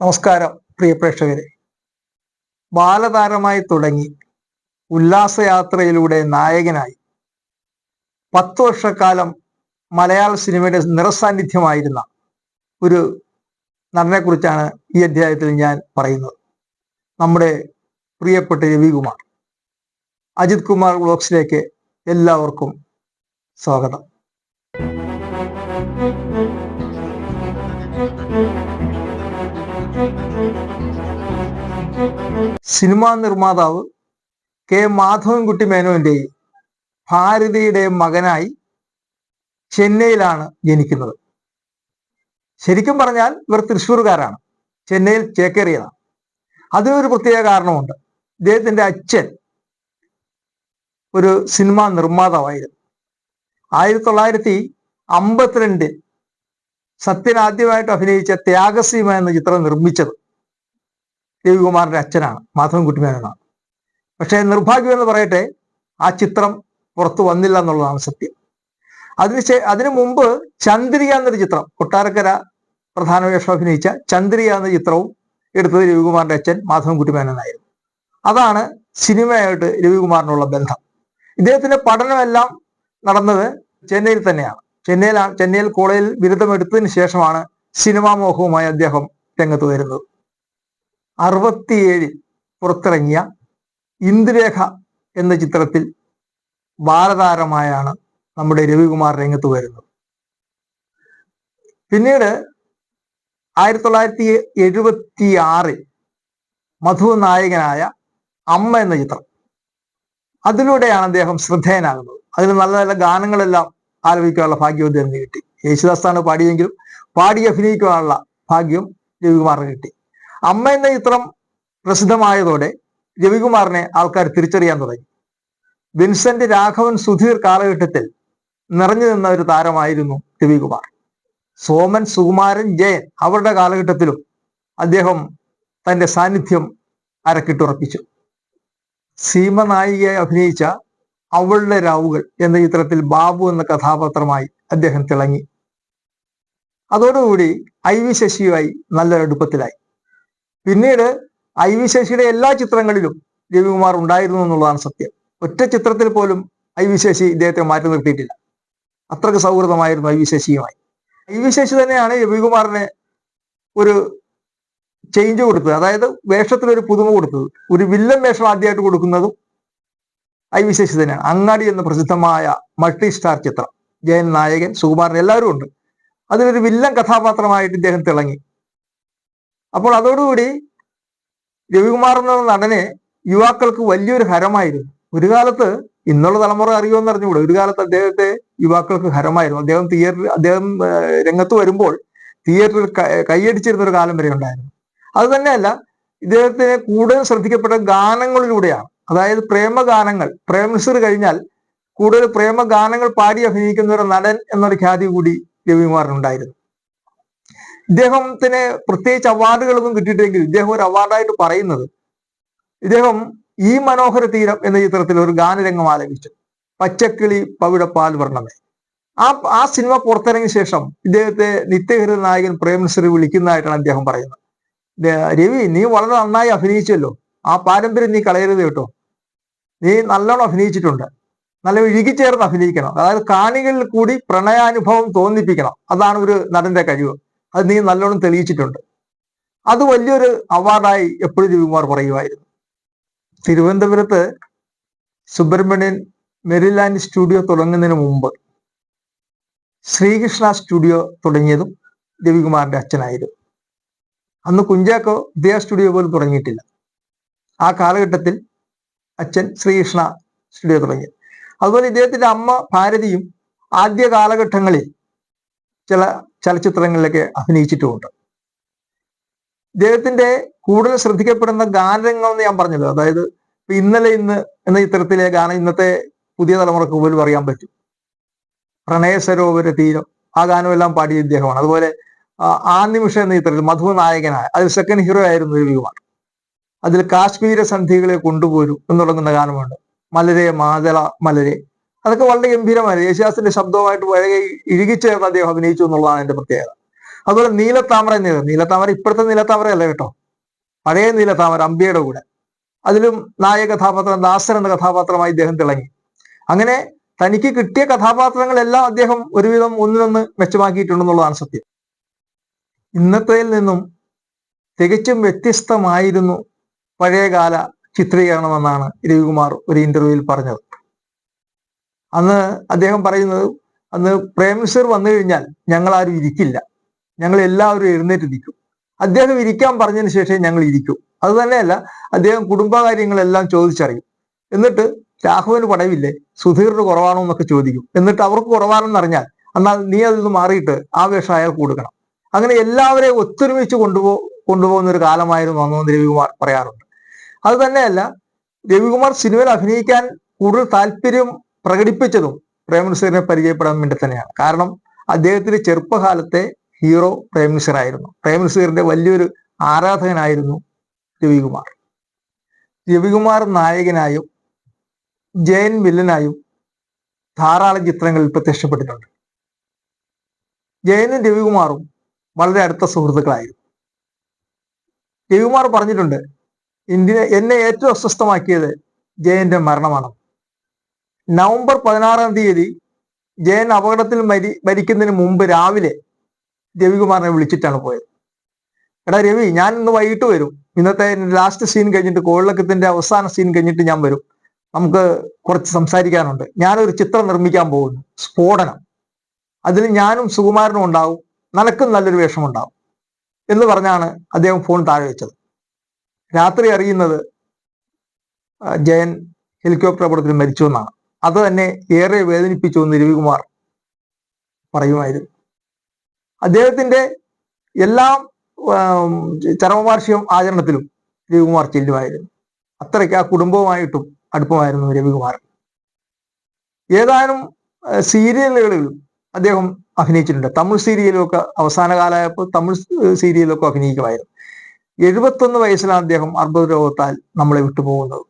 നമസ്കാരം പ്രിയ പ്രേക്ഷകരെ. ബാലതാരമായി തുടങ്ങി ഉല്ലാസയാത്രയിലൂടെ നായകനായി. പത്ത് വർഷക്കാലം മലയാള സിനിമയുടെ നിറസാന്നിധ്യമായിരുന്ന ഒരു നടനെ കുറിച്ചാണ് ഈ അധ്യായത്തിൽ ഞാൻ പറയുന്നത്. നമ്മുടെ പ്രിയപ്പെട്ട രവികുമാർ അജിത് കുമാർ വ്ലോഗ്സിലേക്ക് എല്ലാവർക്കും സ്വാഗതം. സിനിമാ നിർമ്മാതാവ് കെ മാധവൻകുട്ടി മേനോന്റെയും ഭാരതിയുടെയും മകനായി ചെന്നൈയിലാണ് ജനിക്കുന്നത്. ശരിക്കും പറഞ്ഞാൽ ഇവർ തൃശ്ശൂർകാരാണ്. ചെന്നൈയിൽ ചേക്കേറിയതാണ് അതിനൊരു പ്രത്യേക കാരണമുണ്ട്. ഇദ്ദേഹത്തിന്റെ അച്ഛൻ ഒരു സിനിമാ നിർമ്മാതാവായിരുന്നു. ആയിരത്തി തൊള്ളായിരത്തി അമ്പത്തിരണ്ടിൽ സത്യൻ ആദ്യമായിട്ട് അഭിനയിച്ച ത്യാഗസീമ എന്ന ചിത്രം നിർമ്മിച്ചത് രവികുമാറിന്റെ അച്ഛനാണ് മാധവൻകുട്ടി മേനോനാണ് പക്ഷേ നിർഭാഗ്യം എന്ന് പറയട്ടെ ആ ചിത്രം പുറത്തു വന്നില്ല എന്നുള്ളതാണ് സത്യം. അതിനുശേ അതിനു മുമ്പ് ചന്ദ്രിക എന്നൊരു ചിത്രം കൊട്ടാരക്കര പ്രധാന വേഷം അഭിനയിച്ച ചന്ദ്രിക എന്ന ചിത്രവും എടുത്തത് രവികുമാറിന്റെ അച്ഛൻ മാധവൻകുട്ടി മേനോനായിരുന്നു അതാണ് സിനിമയായിട്ട് രവികുമാറിനുള്ള ബന്ധം. ഇദ്ദേഹത്തിന്റെ പഠനമെല്ലാം നടന്നത് ചെന്നൈയിൽ തന്നെയാണ്. ചെന്നൈയിലാണ് ചെന്നൈയിൽ കോളേജിൽ ബിരുദമെടുത്തതിന് ശേഷമാണ് സിനിമാ മോഹവുമായി അദ്ദേഹം രംഗത്ത് വരുന്നത്. അറുപത്തിയേഴിൽ പുറത്തിറങ്ങിയ ഇന്ദുരേഖ എന്ന ചിത്രത്തിൽ ബാലതാരമായാണ് നമ്മുടെ രവികുമാർ രംഗത്ത് വരുന്നത്. പിന്നീട് ആയിരത്തി തൊള്ളായിരത്തി എഴുപത്തി ആറിൽ മധു നായകനായ അമ്മ എന്ന ചിത്രം. അതിലൂടെയാണ് അദ്ദേഹം ശ്രദ്ധേയനാകുന്നത്. അതിൽ നല്ല നല്ല ഗാനങ്ങളെല്ലാം ആലപിക്കാനുള്ള ഭാഗ്യം അദ്ദേഹം കിട്ടി. യേശുദാസാണ് പാടിയെങ്കിലും പാടി അഭിനയിക്കാനുള്ള ഭാഗ്യം രവികുമാറിന് കിട്ടി. അമ്മ എന്ന ചിത്രം പ്രസിദ്ധമായതോടെ രവികുമാറിനെ ആൾക്കാർ തിരിച്ചറിയാൻ തുടങ്ങി. വിൻസെന്റ് രാഘവൻ സുധീർ കാലഘട്ടത്തിൽ നിറഞ്ഞു നിന്ന ഒരു താരമായിരുന്നു രവികുമാർ. സോമൻ സുകുമാരൻ ജയൻ അവരുടെ കാലഘട്ടത്തിലും അദ്ദേഹം തന്റെ സാന്നിധ്യം അരക്കിട്ടുറപ്പിച്ചു. സീമ നായികയായി അഭിനയിച്ച അവളുടെ രാവുകൾ എന്ന ചിത്രത്തിൽ ബാബു എന്ന കഥാപാത്രമായി അദ്ദേഹം തിളങ്ങി. അതോടുകൂടി ഐ വി ശശിയുമായി നല്ല അടുപ്പത്തിലായി. പിന്നീട് ഐ വി ശശിയുടെ എല്ലാ ചിത്രങ്ങളിലും രവികുമാർ ഉണ്ടായിരുന്നു എന്നുള്ളതാണ് സത്യം. ഒറ്റ ചിത്രത്തിൽ പോലും ഐ വി ശശി ഇദ്ദേഹത്തെ മാറ്റി നിർത്തിയിട്ടില്ല. അത്രയ്ക്ക് സൗഹൃദമായിരുന്നു ഐ വി ശശിയുമായി ഐ വി ശശി തന്നെയാണ് രവികുമാറിന് ഒരു ചേഞ്ച് കൊടുത്തത്. അതായത് വേഷത്തിൽ ഒരു പുതുമ കൊടുത്തത്. ഒരു വില്ലൻ വേഷം ആദ്യമായിട്ട് കൊടുക്കുന്നതും ഐ വി ശശി തന്നെയാണ്. അങ്ങാടി എന്ന പ്രസിദ്ധമായ മൾട്ടി സ്റ്റാർ ചിത്രം. ജയൻ നായകൻ സുകുമാരൻ എല്ലാവരും ഉണ്ട്. അതിലൊരു വില്ലൻ കഥാപാത്രമായിട്ട് ഇദ്ദേഹം തിളങ്ങി. അപ്പോൾ അതോടുകൂടി രവികുമാർ എന്ന നടനെ യുവാക്കൾക്ക് വലിയൊരു ഹരമായിരുന്നു. ഒരു കാലത്ത് ഇന്നുള്ള തലമുറ അറിയുമെന്ന് അറിഞ്ഞുകൂടെ? ഒരു കാലത്ത് അദ്ദേഹത്തെ യുവാക്കൾക്ക് ഹരമായിരുന്നു. അദ്ദേഹം തിയേറ്ററിൽ അദ്ദേഹം രംഗത്ത് വരുമ്പോൾ തിയേറ്ററിൽ കൈയടിച്ചിരുന്ന ഒരു കാലം വരെ ഉണ്ടായിരുന്നു. അത് തന്നെയല്ല ഇദ്ദേഹത്തിന് കൂടുതൽ ശ്രദ്ധിക്കപ്പെട്ട ഗാനങ്ങളിലൂടെയാണ്. അതായത് പ്രേമഗാനങ്ങൾ പ്രേമനസർ കഴിഞ്ഞാൽ കൂടുതൽ പ്രേമഗാനങ്ങൾ പാടി അഭിനയിക്കുന്ന ഒരു നടൻ എന്നൊരു ഖ്യാതി കൂടി രവികുമാറിനുണ്ടായിരുന്നു. ഇദ്ദേഹത്തിന് പ്രത്യേകിച്ച് അവാർഡുകളൊന്നും കിട്ടിയിട്ടെങ്കിൽ ഇദ്ദേഹം ഒരു അവാർഡായിട്ട് പറയുന്നത് ഇദ്ദേഹം ഈ മനോഹര തീരം എന്ന ചിത്രത്തിൽ ഒരു ഗാനരംഗം ആലപിച്ചു. പച്ചക്കിളി പവിഴപ്പാൽ വർണമേ. ആ ആ സിനിമ പുറത്തിറങ്ങിയ ശേഷം ഇദ്ദേഹത്തെ നിത്യഹരിത നായകൻ പ്രേംനസറി വിളിക്കുന്നതായിട്ടാണ് അദ്ദേഹം പറയുന്നത്. രവി നീ വളരെ നന്നായി അഭിനയിച്ചല്ലോ. ആ പാരമ്പര്യം നീ കളയരുത് കേട്ടോ. നീ നല്ലോണം അഭിനയിച്ചിട്ടുണ്ട്. നല്ല ഇഴുകിച്ചേർന്ന് അഭിനയിക്കണം. അതായത് കാണികളിൽ കൂടി പ്രണയാനുഭവം തോന്നിപ്പിക്കണം. അതാണ് ഒരു നടന്റെ കഴിവ്. അത് നീ നല്ലോണം തെളിയിച്ചിട്ടുണ്ട്. അത് വലിയൊരു അവാർഡായി എപ്പോഴും രവികുമാർ പറയുമായിരുന്നു. തിരുവനന്തപുരത്ത് സുബ്രഹ്മണ്യൻ മെരിലാൻഡ് സ്റ്റുഡിയോ തുടങ്ങുന്നതിന് മുമ്പ് ശ്രീകൃഷ്ണ സ്റ്റുഡിയോ തുടങ്ങിയതും രവികുമാറിന്റെ അച്ഛനായിരുന്നു. അന്ന് കുഞ്ചാക്കോ ഉദയ സ്റ്റുഡിയോ പോലും തുടങ്ങിയിട്ടില്ല. ആ കാലഘട്ടത്തിൽ അച്ഛൻ ശ്രീകൃഷ്ണ സ്റ്റുഡിയോ തുടങ്ങി. അതുപോലെ ഇദ്ദേഹത്തിന്റെ അമ്മ ഭാരതിയും ആദ്യ കാലഘട്ടങ്ങളിൽ ചില ചലച്ചിത്രങ്ങളിലൊക്കെ അഭിനയിച്ചിട്ടുമുണ്ട്. ഇദ്ദേഹത്തിന്റെ കൂടുതൽ ശ്രദ്ധിക്കപ്പെടുന്ന ഗാനങ്ങൾ എന്ന് ഞാൻ പറഞ്ഞത് അതായത് ഇന്നലെ ഇന്ന് എന്ന ചിത്രത്തിലെ ഗാനം ഇന്നത്തെ പുതിയ തലമുറയ്ക്ക് പോലും അറിയാൻ പറ്റും. പ്രണയ സരോവര തീരം. ആ ഗാനമെല്ലാം പാടിയ ഇദ്ദേഹമാണ്. അതുപോലെ ആ, നിമിഷ എന്ന ചിത്രത്തിൽ മധു നായകനായ അതിൽ സെക്കൻഡ് ഹീറോ ആയിരുന്നു രവികുമാർ അതിൽ കാശ്മീര സന്ധികളെ കൊണ്ടുപോരും എന്ന് തുടങ്ങുന്ന ഗാനമുണ്ട്. മലരെ മാതള മലരെ. അതൊക്കെ വളരെ ഗംഭീരമായിരുന്നു. യേശുദാസിന്റെ ശബ്ദവുമായിട്ട് വളരെ ഇഴുകിച്ചേർന്ന് അദ്ദേഹം അഭിനയിച്ചു എന്നുള്ളതാണ് എന്റെ പ്രത്യേകത. അതുപോലെ നീലത്താമര എന്നത് നീലത്താമര ഇപ്പോഴത്തെ നീലത്താമര അല്ല കേട്ടോ. പഴയ നീലത്താമര അമ്പിയുടെ കൂടെ. അതിലും നായക കഥാപാത്രം ദാസൻ എന്ന കഥാപാത്രമായി ഇദ്ദേഹം തിളങ്ങി. അങ്ങനെ തനിക്ക് കിട്ടിയ കഥാപാത്രങ്ങളെല്ലാം അദ്ദേഹം ഒരുവിധം ഒന്നിനൊന്ന് മെച്ചമാക്കിയിട്ടുണ്ടെന്നുള്ളതാണ് സത്യം. ഇന്നത്തേൽ നിന്നും തികച്ചും വ്യത്യസ്തമായിരുന്നു പഴയകാല ചിത്രീകരണമെന്നാണ് രവികുമാർ ഒരു ഇന്റർവ്യൂവിൽ പറഞ്ഞത്. അന്ന് അദ്ദേഹം പറയുന്നത് അന്ന് പ്രേംസർ വന്നു കഴിഞ്ഞാൽ ഞങ്ങൾ ആരും ഇരിക്കില്ല. ഞങ്ങൾ എല്ലാവരും എഴുന്നേറ്റ് നിൽക്കും അദ്ദേഹം ഇരിക്കാൻ പറഞ്ഞതിന് ശേഷം ഞങ്ങൾ ഇരിക്കും. അത് തന്നെയല്ല അദ്ദേഹം കുടുംബകാര്യങ്ങളെല്ലാം ചോദിച്ചറിയും. എന്നിട്ട് രാഘവന് പടവില്ലേ സുധീറിന് കുറവാണോ എന്നൊക്കെ ചോദിക്കും. എന്നിട്ട് അവർക്ക് കുറവാണെന്ന് അറിഞ്ഞാൽ എന്നാൽ നീ അതിൽ നിന്ന് മാറിയിട്ട് ആ വേഷം കൊടുക്കണം. അങ്ങനെ എല്ലാവരെയും ഒത്തൊരുമിച്ച് കൊണ്ടുപോ കൊണ്ടുപോകുന്ന ഒരു കാലമായിരുന്നു അന്നെന്ന് രവികുമാർ പറയാറുണ്ട്. അത് തന്നെയല്ല രവികുമാർ സിനിമയിൽ അഭിനയിക്കാൻ കൂടുതൽ താല്പര്യം പ്രകടിപ്പിച്ചതും പ്രേംനസീറിനെ പരിചയപ്പെടാൻ വേണ്ടി തന്നെയാണ്. കാരണം അദ്ദേഹത്തിന്റെ ചെറുപ്പകാലത്തെ ഹീറോ പ്രേംനസീർ ആയിരുന്നു പ്രേംനസീറിന്റെ വലിയൊരു ആരാധകനായിരുന്നു രവികുമാർ. രവികുമാർ നായകനായും ജയൻ വില്ലനായും ധാരാളം ചിത്രങ്ങളിൽ പ്രത്യക്ഷപ്പെട്ടിട്ടുണ്ട്. ജയനും രവികുമാറും വളരെ അടുത്ത സുഹൃത്തുക്കളായിരുന്നു. രവികുമാർ പറഞ്ഞിട്ടുണ്ട് ഇന്ത്യ എന്നെ ഏറ്റവും അസ്വസ്ഥമാക്കിയത് ജയന്റെ മരണമാണ് നവംബർ പതിനാറാം തീയതി ജയൻ അപകടത്തിൽ മരി മരിക്കുന്നതിന് മുമ്പ് രാവിലെ രവികുമാറിനെ വിളിച്ചിട്ടാണ് പോയത്. എടാ രവി ഞാൻ ഇന്ന് വൈകിട്ട് വരും. ഇന്നത്തെ ലാസ്റ്റ് സീൻ കഴിഞ്ഞിട്ട് കോളിളക്കത്തിന്റെ അവസാന സീൻ കഴിഞ്ഞിട്ട് ഞാൻ വരും. നമുക്ക് കുറച്ച് സംസാരിക്കാനുണ്ട്. ഞാനൊരു ചിത്രം നിർമ്മിക്കാൻ പോകുന്നു. സ്ഫോടനം. അതിൽ ഞാനും സുകുമാരനും ഉണ്ടാവും. നനക്കും നല്ലൊരു വേഷമുണ്ടാവും. എന്ന് പറഞ്ഞാണ് അദ്ദേഹം ഫോൺ താഴെ വെച്ചത്. രാത്രി അറിയുന്നത് ജയൻ ഹെലികോപ്റ്റർ അപകടത്തിൽ മരിച്ചു എന്നാണ്. അത് തന്നെ ഏറെ വേദനിപ്പിച്ചു എന്ന് രവികുമാർ പറയുമായിരുന്നു. അദ്ദേഹത്തിന്റെ എല്ലാ ചരമവാർഷികം ആചരണത്തിലും രവികുമാർ ചെല്ലുമായിരുന്നു. അത്രയ്ക്ക് ആ കുടുംബവുമായിട്ടും അടുപ്പമായിരുന്നു രവികുമാർ. ഏതാനും സീരിയലുകളിലും അദ്ദേഹം അഭിനയിച്ചിട്ടുണ്ട്. തമിഴ് സീരിയലൊക്കെ അവസാന കാലമായപ്പോൾ തമിഴ് സീരിയലൊക്കെ അഭിനയിക്കുമായിരുന്നു. എഴുപത്തൊന്ന് വയസ്സിലാണ് അദ്ദേഹം അർബുദ രോഗത്താൽ നമ്മളെ വിട്ടുപോകുന്നത്.